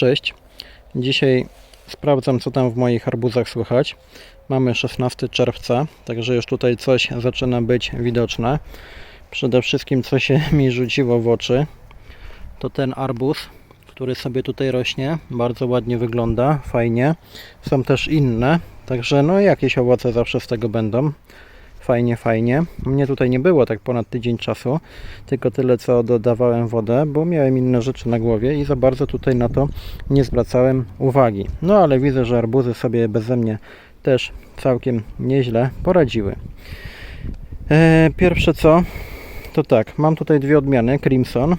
Cześć. Dzisiaj sprawdzam, co tam w moich arbuzach słychać. Mamy 16 czerwca, także już tutaj coś zaczyna być widoczne. Przede wszystkim, co się mi rzuciło w oczy, to ten arbuz, który sobie tutaj rośnie. Bardzo ładnie wygląda, fajnie. Są też inne, także no jakieś owoce zawsze z tego będą. Fajnie, fajnie. Mnie tutaj nie było tak ponad tydzień czasu, tylko tyle co dodawałem wodę, bo miałem inne rzeczy na głowie i za bardzo tutaj na to nie zwracałem uwagi. No ale widzę, że arbuzy sobie beze mnie też całkiem nieźle poradziły. E, pierwsze co, to tak, mam tutaj dwie odmiany, Crimson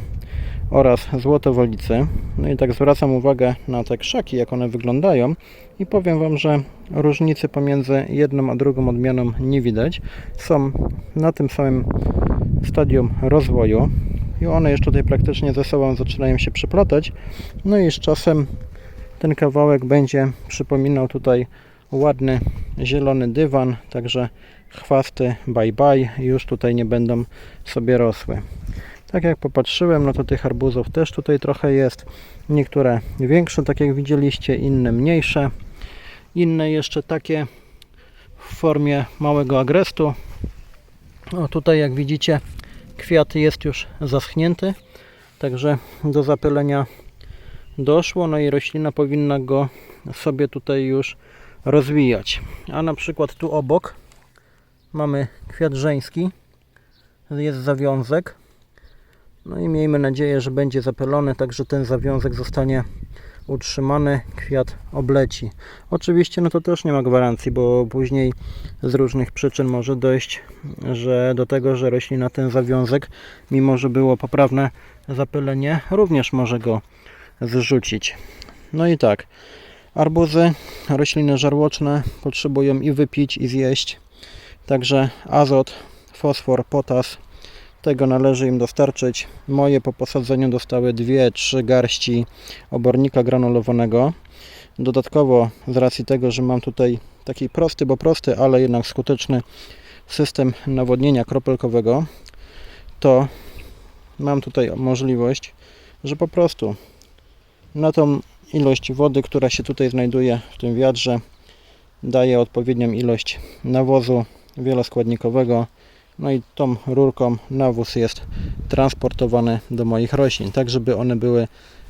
oraz Złotowolicy. No i tak zwracam uwagę na te krzaki, jak one wyglądają i powiem Wam, że różnicy pomiędzy jedną a drugą odmianą nie widać. Są na tym samym stadium rozwoju i one już tutaj praktycznie ze sobą zaczynają się przeplatać. No i z czasem ten kawałek będzie przypominał tutaj ładny zielony dywan, także chwasty bye bye już tutaj nie będą sobie rosły. Tak jak popatrzyłem, no to tych arbuzów też tutaj trochę jest. Niektóre większe, tak jak widzieliście, inne mniejsze. Inne jeszcze takie w formie małego agrestu. O tutaj jak widzicie kwiat jest już zaschnięty, także do zapylenia doszło, no i roślina powinna go sobie tutaj już rozwijać. A na przykład tu obok mamy kwiat żeński, jest zawiązek. No i miejmy nadzieję, że będzie zapylony, tak że ten zawiązek zostanie utrzymany, kwiat obleci. Oczywiście no to też nie ma gwarancji, bo później z różnych przyczyn może dojść że do tego, że roślina ten zawiązek, mimo że było poprawne zapylenie, również może go zrzucić. No i tak, arbuzy, rośliny żarłoczne potrzebują i wypić, i zjeść. Także azot, fosfor, potas, tego należy im dostarczyć. Moje po posadzeniu dostały 2-3 garści obornika granulowanego. Dodatkowo z racji tego, że mam tutaj taki prosty, bo prosty, ale jednak skuteczny system nawodnienia kropelkowego, to mam tutaj możliwość, że po prostu na tą ilość wody, która się tutaj znajduje w tym wiadrze, daję odpowiednią ilość nawozu wieloskładnikowego. No i tą rurką nawóz jest transportowany do moich roślin, tak żeby one były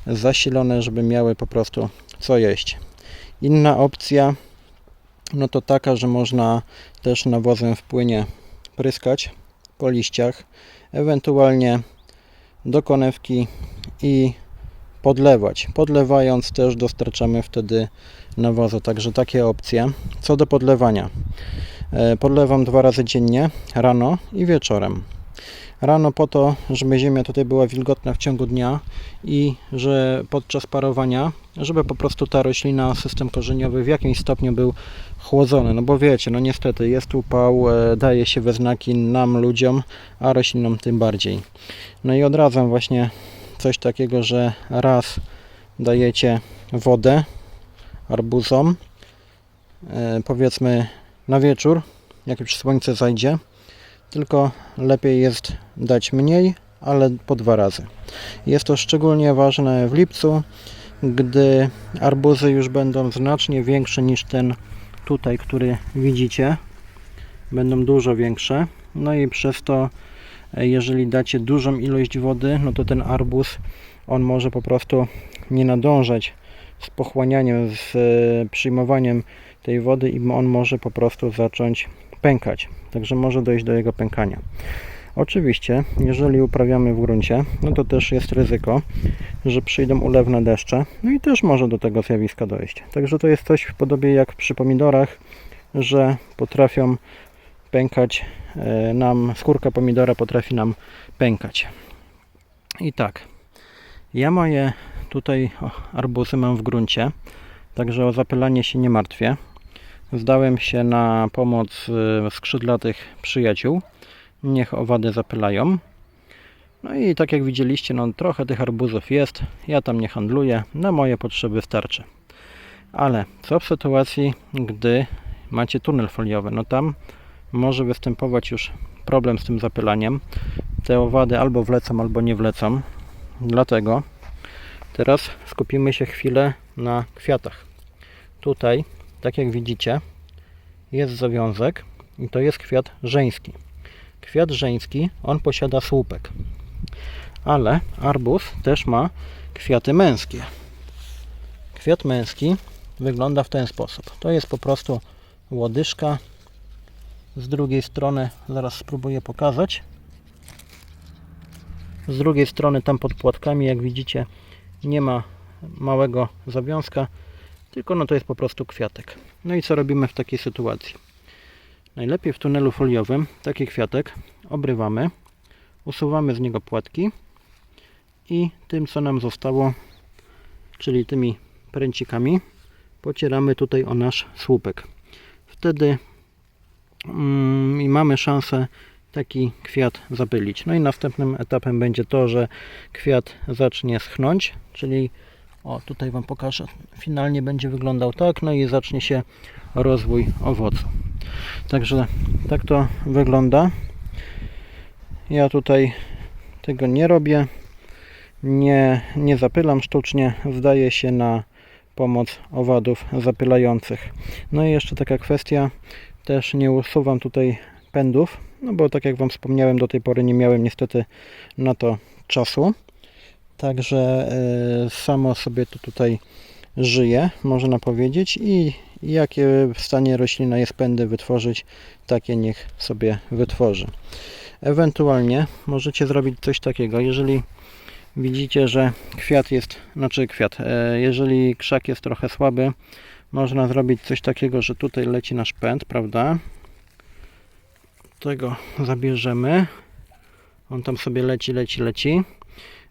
zasilone, żeby miały po prostu co jeść. Inna opcja no to taka, że można też nawozem w płynie pryskać po liściach, ewentualnie do konewki i podlewać. Podlewając też dostarczamy wtedy nawozu, także takie opcje. Co do podlewania. E, Podlewam dwa razy dziennie, rano i wieczorem. Rano po to, żeby ziemia tutaj była wilgotna w ciągu dnia i że podczas parowania, żeby po prostu ta roślina, system korzeniowy w jakimś stopniu był chłodzony. No bo wiecie, no niestety jest upał, e, daje się we znaki nam, ludziom, a roślinom tym bardziej. No i odradzam właśnie coś takiego, że raz dajecie wodę arbuzom, e, powiedzmy na wieczór, jak już słońce zajdzie, tylko lepiej jest dać mniej, ale po dwa razy. Jest to szczególnie ważne w lipcu, gdy arbuzy już będą znacznie większe niż ten tutaj, który widzicie. Będą dużo większe. No i przez to, e, jeżeli dacie dużą ilość wody, no to ten arbuz, on może po prostu nie nadążać z pochłanianiem, z e, przyjmowaniem tej wody i on może po prostu zacząć pękać. Także może dojść do jego pękania. Oczywiście, jeżeli uprawiamy w gruncie, no to też jest ryzyko, że przyjdą ulewne deszcze, no i też może do tego zjawiska dojść. Także to jest coś w podobie jak przy pomidorach, że potrafią pękać e, nam, skórka pomidora potrafi nam pękać. I tak, ja moje tutaj arbuzy mam w gruncie, także o zapylanie się nie martwię. Zdałem się na pomoc e, skrzydlatych przyjaciół. Niech owady zapylają. No i tak jak widzieliście, no trochę tych arbuzów jest. Ja tam nie handluję. Na moje potrzeby starczy. Ale co w sytuacji, gdy macie tunel foliowy? No tam może występować już problem z tym zapylaniem. Te owady albo wlecą, albo nie wlecą. Dlatego Teraz skupimy się chwilę na kwiatach. Tutaj, tak jak widzicie, jest zawiązek i to jest kwiat żeński. Kwiat żeński, on posiada słupek. Ale arbuz też ma kwiaty męskie. Kwiat męski wygląda w ten sposób. To jest po prostu łodyżka. Z drugiej strony, zaraz spróbuję pokazać. Z drugiej strony, tam pod płatkami, jak widzicie, nie ma małego zawiązka, tylko no to jest po prostu kwiatek. No i co robimy w takiej sytuacji? Najlepiej w tunelu foliowym taki kwiatek obrywamy, usuwamy z niego płatki i tym co nam zostało, czyli tymi pręcikami, pocieramy tutaj o nasz słupek. Wtedy mm, mamy szansę taki kwiat zapylić. No i następnym etapem będzie to, że kwiat zacznie schnąć, czyli o tutaj Wam pokażę, finalnie będzie wyglądał tak, no i zacznie się rozwój owocu. Także tak to wygląda. Ja tutaj tego nie robię, nie, nie zapylam sztucznie, zdaje się na pomoc owadów zapylających. No i jeszcze taka kwestia, też nie usuwam tutaj pędów, no bo tak jak Wam wspomniałem, do tej pory nie miałem niestety na to czasu. Także e, samo sobie to tutaj żyje, można powiedzieć, i jakie w stanie roślina jest pędy wytworzyć, takie niech sobie wytworzy. Ewentualnie możecie zrobić coś takiego, jeżeli widzicie, że kwiat jest, znaczy kwiat, e, jeżeli krzak jest trochę słaby, można zrobić coś takiego, że tutaj leci nasz pęd, prawda? Tego zabierzemy. On tam sobie leci, leci, leci.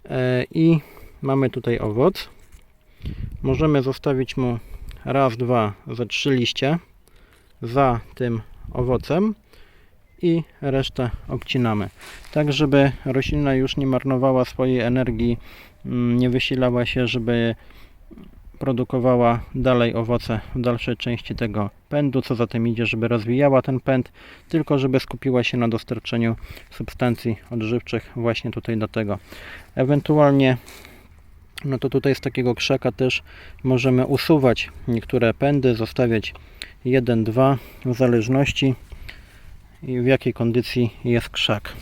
E, I mamy tutaj owoc. Możemy zostawić mu raz, dwa, ze trzy liście za tym owocem i resztę obcinamy. Tak, żeby roślina już nie marnowała swojej energii, mm, nie wysilała się, żeby produkowała dalej owoce w dalszej części tego pędu, co za tym idzie, żeby rozwijała ten pęd, tylko żeby skupiła się na dostarczeniu substancji odżywczych właśnie tutaj do tego. Ewentualnie no to tutaj z takiego krzaka też możemy usuwać niektóre pędy, zostawiać jeden, dwa w zależności w jakiej kondycji jest krzak.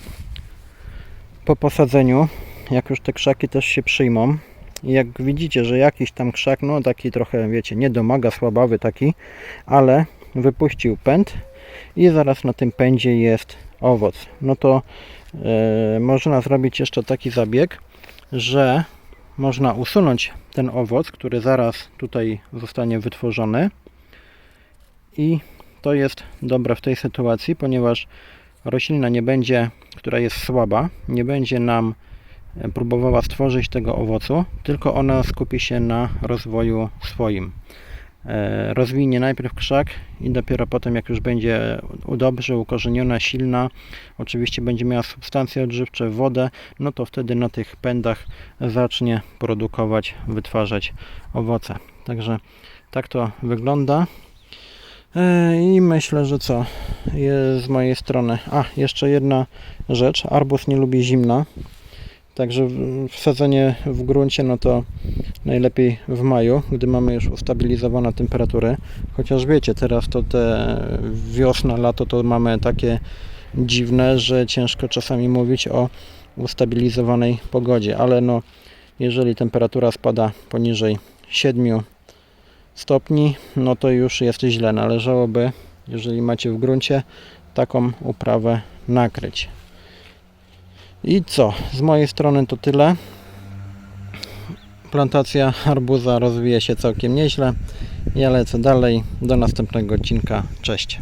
Po posadzeniu, jak już te krzaki też się przyjmą, jak widzicie, że jakiś tam krzak, no taki trochę, wiecie, nie domaga, słabawy taki, ale wypuścił pęd i zaraz na tym pędzie jest owoc. No to e, można zrobić jeszcze taki zabieg, że można usunąć ten owoc, który zaraz tutaj zostanie wytworzony i to jest dobre w tej sytuacji, ponieważ roślina nie będzie, która jest słaba, nie będzie nam próbowała stworzyć tego owocu, tylko ona skupi się na rozwoju swoim. E, rozwinie najpierw krzak i dopiero potem, jak już będzie dobrze ukorzeniona, silna, oczywiście będzie miała substancje odżywcze, wodę, no to wtedy na tych pędach zacznie produkować, wytwarzać owoce. Także tak to wygląda. E, I myślę, że co jest z mojej strony. A, jeszcze jedna rzecz. Arbus nie lubi zimna. Także wsadzenie w gruncie no to najlepiej w maju, gdy mamy już ustabilizowane temperatury. Chociaż wiecie, teraz to te wiosna, lato to mamy takie dziwne, że ciężko czasami mówić o ustabilizowanej pogodzie, ale no jeżeli temperatura spada poniżej 7 stopni, no to już jest źle. Należałoby, jeżeli macie w gruncie, taką uprawę nakryć. I co? Z mojej strony to tyle. Plantacja arbuza rozwija się całkiem nieźle. Ja lecę dalej. Do następnego odcinka. Cześć.